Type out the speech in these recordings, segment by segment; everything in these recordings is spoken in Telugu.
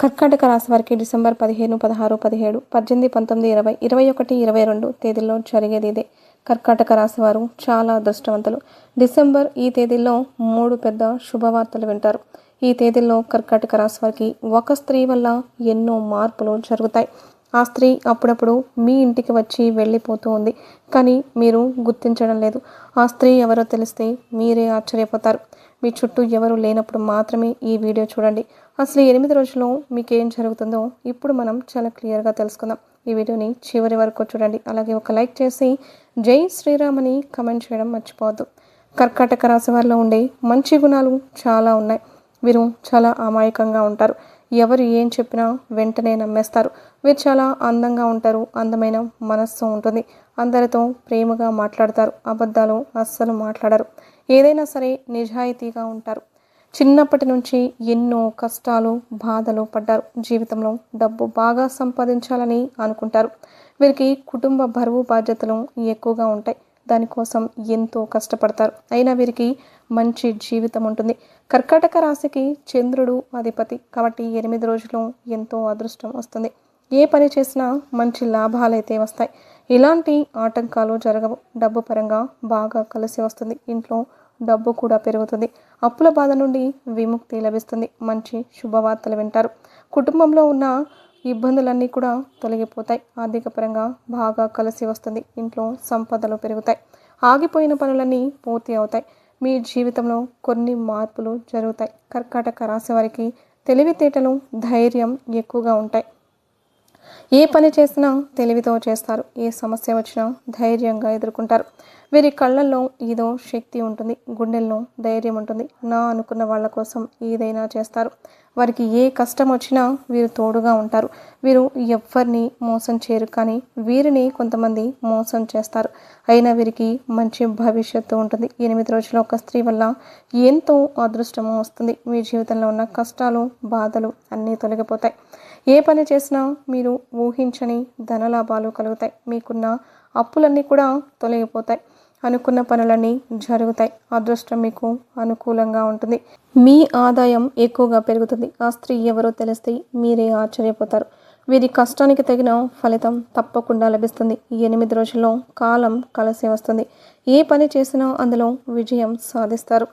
కర్కాటక రాశి వారికి డిసెంబర్ పదిహేను పదహారు పదిహేడు పద్దెనిమిది పంతొమ్మిది ఇరవై ఇరవై ఒకటి ఇరవై రెండు తేదీల్లో జరిగేది ఇదే. కర్కాటక రాశి వారు చాలా అదృష్టవంతులు. డిసెంబర్ ఈ తేదీల్లో మూడు పెద్ద శుభవార్తలు వింటారు. ఈ తేదీల్లో కర్కాటక రాశి వారికి ఒక స్త్రీ వల్ల ఎన్నో మార్పులు జరుగుతాయి. ఆ స్త్రీ అప్పుడప్పుడు మీ ఇంటికి వచ్చి వెళ్ళిపోతూ ఉంది. కానీ మీరు గుర్తించడం లేదు. ఆ స్త్రీ ఎవరో తెలిస్తే మీరే ఆశ్చర్యపోతారు. మీ చుట్టూ ఎవరు లేనప్పుడు మాత్రమే ఈ వీడియో చూడండి. అసలు ఎనిమిది రోజుల్లో మీకు ఏం జరుగుతుందో ఇప్పుడు మనం చాలా క్లియర్గా తెలుసుకుందాం. ఈ వీడియోని చివరి వరకు చూడండి. అలాగే ఒక లైక్ చేసి జై శ్రీరామ్ అని కమెంట్ చేయడం మర్చిపోవద్దు. కర్కాటక రాశి వారిలో ఉండే మంచి గుణాలు చాలా ఉన్నాయి. వీరు చాలా అమాయకంగా ఉంటారు. ఎవరు ఏం చెప్పినా వెంటనే నమ్మేస్తారు. వీరు చాలా అందంగా ఉంటారు. అందమైన మనస్సు ఉంటుంది. అందరితో ప్రేమగా మాట్లాడతారు. అబద్ధాలు అస్సలు మాట్లాడరు. ఏదైనా సరే నిజాయితీగా ఉంటారు. చిన్నప్పటి నుంచి ఎన్నో కష్టాలు బాధలు పడ్డారు. జీవితంలో డబ్బు బాగా సంపాదించాలని అనుకుంటారు. వీరికి కుటుంబ బరువు బాధ్యతలు ఎక్కువగా ఉంటాయి. దానికోసం ఎంతో కష్టపడతారు. అయినా వీరికి మంచి జీవితం ఉంటుంది. కర్కాటక రాశికి చంద్రుడు అధిపతి. కాబట్టి ఎనిమిది రోజులు ఎంతో అదృష్టం వస్తుంది. ఏ పని చేసినా మంచి లాభాలైతే వస్తాయి. ఇలాంటి ఆటంకాలు జరగవు. డబ్బు పరంగా బాగా కలిసి వస్తుంది. ఇంట్లో డబ్బు కూడా పెరుగుతుంది. అప్పుల బాధ నుండి విముక్తి లభిస్తుంది. మంచి శుభవార్తలు వింటారు. కుటుంబంలో ఉన్న ఇబ్బందులన్నీ కూడా తొలగిపోతాయి. ఆర్థిక పరంగా బాగా కలిసి వస్తుంది. ఇంట్లో సంపదలు పెరుగుతాయి. ఆగిపోయిన పనులన్నీ పూర్తి అవుతాయి. మీ జీవితంలో కొన్ని మార్పులు జరుగుతాయి. కర్కాటక రాశి వారికి తెలివితేటలు ధైర్యం ఎక్కువగా ఉంటాయి. ఏ పని చేసినా తెలివితో చేస్తారు. ఏ సమస్య వచ్చినా ధైర్యంగా ఎదుర్కొంటారు. వీరి కళ్ళల్లో ఏదో శక్తి ఉంటుంది. గుండెల్లో ధైర్యం ఉంటుంది. నా అనుకున్న వాళ్ళ కోసం ఏదైనా చేస్తారు. వారికి ఏ కష్టం వచ్చినా వీరు తోడుగా ఉంటారు. వీరు ఎవరిని మోసం చేయరు. కానీ వీరిని కొంతమంది మోసం చేస్తారు. అయినా వీరికి మంచి భవిష్యత్తు ఉంటుంది. ఎనిమిది రోజుల ఒక స్త్రీ వల్ల ఎంతో అదృష్టము వస్తుంది. మీ జీవితంలో ఉన్న కష్టాలు బాధలు అన్నీ తొలగిపోతాయి. ఏ పని చేసినా మీరు ఊహించని ధనలాభాలు కలుగుతాయి. మీకున్న అప్పులన్నీ కూడా తొలగిపోతాయి. అనుకున్న పనులన్నీ జరుగుతాయి. అదృష్టం మీకు అనుకూలంగా ఉంటుంది. మీ ఆదాయం ఎక్కువగా పెరుగుతుంది. ఆ స్త్రీ ఎవరో తెలిస్తే మీరే ఆశ్చర్యపోతారు. వీరి కష్టానికి తగిన ఫలితం తప్పకుండా లభిస్తుంది. ఎనిమిది రోజుల్లో కాలం కలిసి వస్తుంది. ఏ పని చేసినా అందులో విజయం సాధిస్తారు.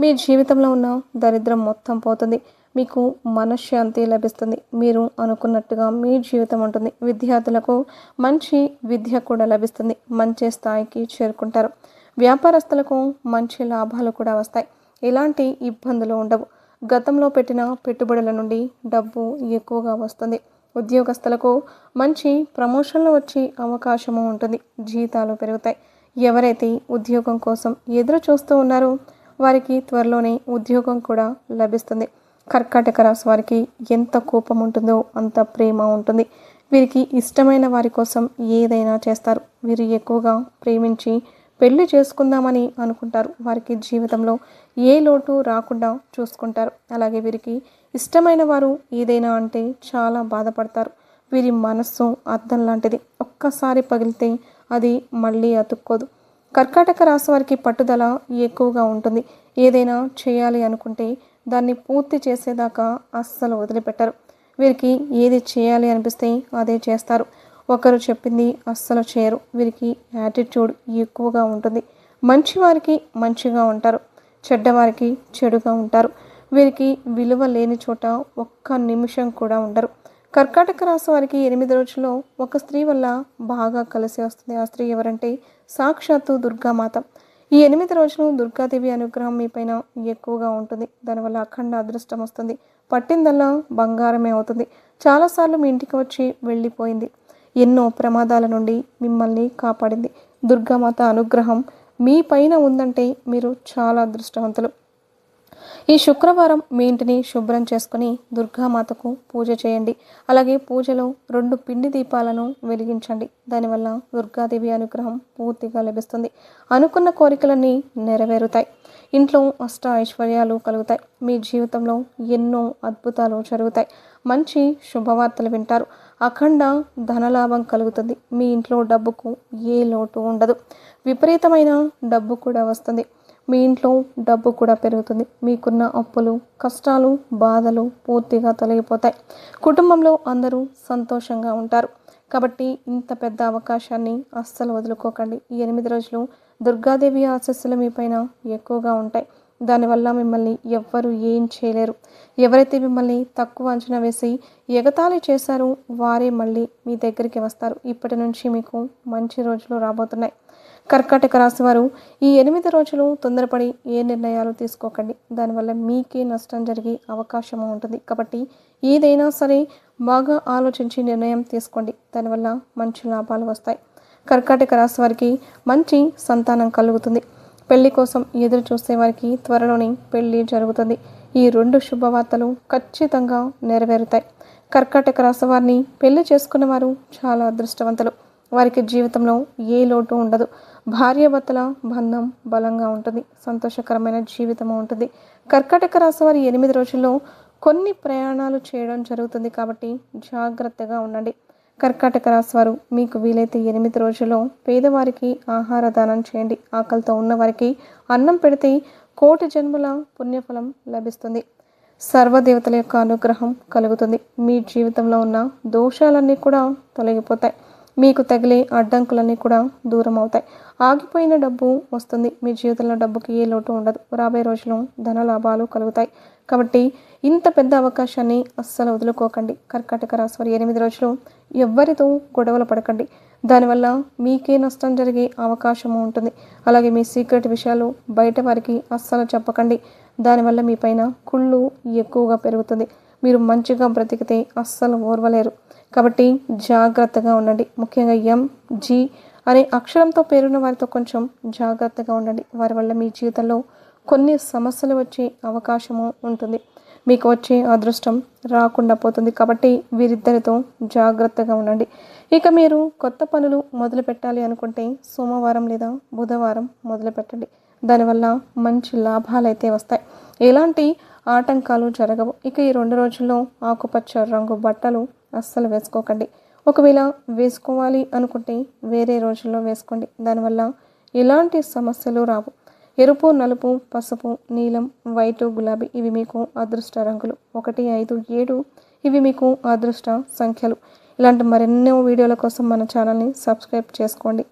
మీ జీవితంలో ఉన్న దరిద్రం మొత్తం పోతుంది. మీకు మనశ్శాంతి లభిస్తుంది. మీరు అనుకున్నట్టుగా మీ జీవితం ఉంటుంది. విద్యార్థులకు మంచి విద్య కూడా లభిస్తుంది. మంచి స్థాయికి చేరుకుంటారు. వ్యాపారస్తులకు మంచి లాభాలు కూడా వస్తాయి. ఎలాంటి ఇబ్బందులు ఉండవు. గతంలో పెట్టిన పెట్టుబడుల నుండి డబ్బు ఎక్కువగా వస్తుంది. ఉద్యోగస్తులకు మంచి ప్రమోషన్లు వచ్చే అవకాశము ఉంటుంది. జీతాలు పెరుగుతాయి. ఎవరైతే ఉద్యోగం కోసం ఎదురు చూస్తూ ఉన్నారో వారికి త్వరలోనే ఉద్యోగం కూడా లభిస్తుంది. కర్కాటక రాశి వారికి ఎంత కోపం ఉంటుందో అంత ప్రేమ ఉంటుంది. వీరికి ఇష్టమైన వారి కోసం ఏదైనా చేస్తారు. వీరు ఎక్కువగా ప్రేమించి పెళ్ళి చేసుకుందామని అనుకుంటారు. వారికి జీవితంలో ఏ లోటు రాకుండా చూసుకుంటారు. అలాగే వీరికి ఇష్టమైన వారు ఏదైనా అంటే చాలా బాధపడతారు. వీరి మనస్సు అర్థం లాంటిది. ఒక్కసారి పగిలితే అది మళ్ళీ అతుక్కోదు. కర్కాటక రాశి వారికి పట్టుదల ఎక్కువగా ఉంటుంది. ఏదైనా చేయాలి అనుకుంటే దాన్ని పూర్తి చేసేదాకా అస్సలు వదిలిపెట్టరు. వీరికి ఏది చేయాలి అనిపిస్తే అదే చేస్తారు. ఒకరు చెప్పింది అస్సలు చేయరు. వీరికి యాటిట్యూడ్ ఎక్కువగా ఉంటుంది. మంచివారికి మంచిగా ఉంటారు. చెడ్డవారికి చెడుగా ఉంటారు. వీరికి విలువ లేని చోట ఒక్క నిమిషం కూడా ఉండరు. కర్కాటక రాశి వారికి ఎనిమిది రోజుల్లో ఒక స్త్రీ వల్ల బాగా కలిసి వస్తుంది. ఆ స్త్రీ ఎవరంటే సాక్షాత్తు దుర్గామాత. ఈ ఎనిమిది రోజులు దుర్గాదేవి అనుగ్రహం మీ పైన ఎక్కువగా ఉంటుంది. దానివల్ల అఖండ అదృష్టం వస్తుంది. పట్టిందల్లా బంగారమే అవుతుంది. చాలాసార్లు మీ ఇంటికి వచ్చి వెళ్ళిపోయింది. ఎన్నో ప్రమాదాల నుండి మిమ్మల్ని కాపాడింది. దుర్గామాత అనుగ్రహం మీ పైన ఉందంటే మీరు చాలా అదృష్టవంతులు. ఈ శుక్రవారం మీ ఇంటిని శుభ్రం చేసుకుని దుర్గామాతకు పూజ చేయండి. అలాగే పూజలో రెండు పిండి దీపాలను వెలిగించండి. దానివల్ల దుర్గాదేవి అనుగ్రహం పూర్తిగా లభిస్తుంది. అనుకున్న కోరికలన్నీ నెరవేరుతాయి. ఇంట్లో అష్ట ఐశ్వర్యాలు కలుగుతాయి. మీ జీవితంలో ఎన్నో అద్భుతాలు జరుగుతాయి. మంచి శుభవార్తలు వింటారు. అఖండ ధనలాభం కలుగుతుంది. మీ ఇంట్లో డబ్బుకు ఏ లోటు ఉండదు. విపరీతమైన డబ్బు కూడా వస్తుంది. మీ ఇంట్లో డబ్బు కూడా పెరుగుతుంది. మీకున్న అప్పులు కష్టాలు బాధలు పూర్తిగా తొలగిపోతాయి. కుటుంబంలో అందరూ సంతోషంగా ఉంటారు. కాబట్టి ఇంత పెద్ద అవకాశాన్ని అస్సలు వదులుకోకండి. ఈ ఎనిమిది రోజులు దుర్గాదేవి ఆశస్సులు మీ పైన ఎక్కువగా ఉంటాయి. దానివల్ల మిమ్మల్ని ఎవ్వరు ఏం చేయలేరు. ఎవరైతే మిమ్మల్ని తక్కువ అంచనా వేసి ఎగతాళి చేశారో వారే మళ్ళీ మీ దగ్గరికి వస్తారు. ఇప్పటి నుంచి మీకు మంచి రోజులు రాబోతున్నాయి. కర్కాటక రాశి వారు ఈ ఎనిమిది రోజులు తొందరపడి ఏ నిర్ణయాలు తీసుకోకండి. దానివల్ల మీకే నష్టం జరిగే అవకాశం ఉంటుంది. కాబట్టి ఏదైనా సరే బాగా ఆలోచించి నిర్ణయం తీసుకోండి. దానివల్ల మంచి లాభాలు వస్తాయి. కర్కాటక రాశి వారికి మంచి సంతానం కలుగుతుంది. పెళ్ళి కోసం ఎదురు చూసే వారికి త్వరలోనే పెళ్ళి జరుగుతుంది. ఈ రెండు శుభవార్తలు ఖచ్చితంగా నెరవేరుతాయి. కర్కాటక రాశి వారిని పెళ్ళి చేసుకున్న వారు చాలా అదృష్టవంతులు. వారికి జీవితంలో ఏ లోటు ఉండదు. భార్యాభర్తల బంధం బలంగా ఉంటుంది. సంతోషకరమైన జీవితం ఉంటుంది. కర్కాటక రాశి వారి ఎనిమిది రోజుల్లో కొన్ని ప్రయాణాలు చేయడం జరుగుతుంది కాబట్టి జాగ్రత్తగా ఉండండి. కర్కాటక రాశి వారు మీకు వీలైతే ఎనిమిది రోజుల్లో పేదవారికి ఆహార దానం చేయండి. ఆకలితో ఉన్నవారికి అన్నం పెడితే కోటి జన్మల పుణ్యఫలం లభిస్తుంది. సర్వదేవతల యొక్క అనుగ్రహం కలుగుతుంది. మీ జీవితంలో ఉన్న దోషాలన్నీ కూడా తొలగిపోతాయి. మీకు తగిలే అడ్డంకులన్నీ కూడా దూరం అవుతాయి ఆగిపోయిన డబ్బు వస్తుంది. మీ జీవితంలో డబ్బుకి ఏ లోటు ఉండదు. రాబోయే రోజులు ధన లాభాలు కలుగుతాయి. కాబట్టి ఇంత పెద్ద అవకాశాన్ని అస్సలు వదులుకోకండి. కర్కాటక రాశి వారి ఎనిమిది రోజులు ఎవ్వరితో గొడవలు పడకండి. దానివల్ల మీకే నష్టం జరిగే అవకాశము ఉంటుంది. అలాగే మీ సీక్రెట్ విషయాలు బయట వారికి అస్సలు చెప్పకండి. దానివల్ల మీ పైన కుళ్ళు ఎక్కువగా పెరుగుతుంది. మీరు మంచిగా బ్రతికితే అస్సలు ఓర్వలేరు. కాబట్టి జాగ్రత్తగా ఉండండి. ముఖ్యంగా ఎం జి అనే అక్షరంతో పేరున్న వారితో కొంచెం జాగ్రత్తగా ఉండండి. వారి వల్ల మీ జీవితంలో కొన్ని సమస్యలు వచ్చే అవకాశము ఉంటుంది. మీకు వచ్చే అదృష్టం రాకుండా పోతుంది. కాబట్టి వీరిద్దరితో జాగ్రత్తగా ఉండండి. ఇక మీరు కొత్త పనులు మొదలు పెట్టాలి అనుకుంటే సోమవారం లేదా బుధవారం మొదలు పెట్టండి. దానివల్ల మంచి లాభాలు అయితే వస్తాయి. ఎలాంటి ఆటంకాలు జరగవు. ఇక ఈ రెండు రోజుల్లో ఆకుపచ్చ రంగు బట్టలు అస్సలు వేసుకోకండి. ఒకవేళ వేసుకోవాలి అనుకుంటే వేరే రోజుల్లో వేసుకోండి. దానివల్ల ఎలాంటి సమస్యలు రావు. ఎరుపు నలుపు పసుపు నీలం వైటు గులాబీ ఇవి మీకు అదృష్ట రంగులు. ఒకటి ఐదు ఏడు ఇవి మీకు అదృష్ట సంఖ్యలు. ఇలాంటి మరెన్నో వీడియోల కోసం మన ఛానల్ని సబ్స్క్రైబ్ చేసుకోండి.